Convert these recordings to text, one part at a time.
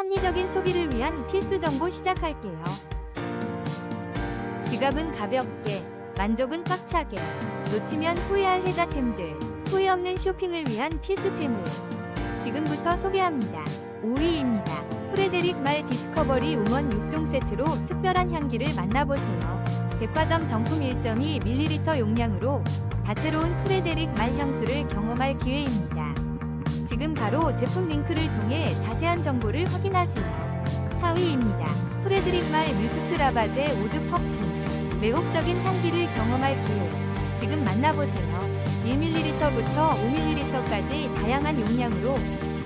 합리적인 소비를 위한 필수 정보 시작할게요. 지갑은 가볍게, 만족은 꽉차게, 놓치면 후회할 혜자템들, 후회 없는 쇼핑을 위한 필수템을 지금부터 소개합니다. 5위입니다. 프레데릭 말 디스커버리 우먼 6종 세트로 특별한 향기를 만나보세요. 백화점 정품 1.2ml 용량으로 다채로운 프레데릭 말 향수를 경험할 기회입니다. 지금 바로 제품 링크를 통해 자세한 정보를 확인하세요. 4위입니다. 프레드릭 말 뮤스크 라바제 오드 퍼퓸. 매혹적인 향기를 경험할 기회. 지금 만나보세요. 1ml부터 5ml까지 다양한 용량으로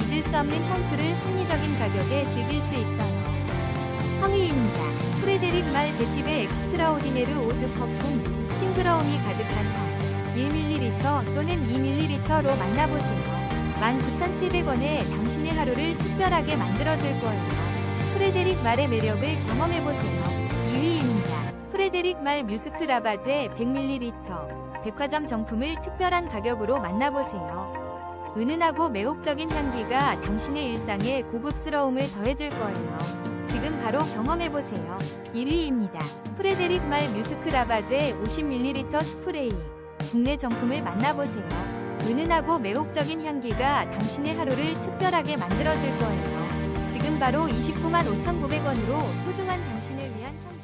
잊을 수 없는 향수를 합리적인 가격에 즐길 수 있어요. 3위입니다. 프레데릭 말 베티베 엑스트라오디네르 오드 퍼퓸. 싱그러움이 가득한 향. 1ml 또는 2ml로 만나보세요. 19,700원에 당신의 하루를 특별하게 만들어줄 거예요. 프레데릭 말의 매력을 경험해보세요. 2위입니다. 프레데릭 말 뮤스크 라바제 100ml. 백화점 정품을 특별한 가격으로 만나보세요. 은은하고 매혹적인 향기가 당신의 일상에 고급스러움을 더해줄 거예요. 지금 바로 경험해보세요. 1위입니다. 프레데릭 말 뮤스크 라바제 50ml 스프레이. 국내 정품을 만나보세요. 은은하고 매혹적인 향기가 당신의 하루를 특별하게 만들어줄 거예요. 지금 바로 29만 5,900원으로 소중한 당신을 위한 향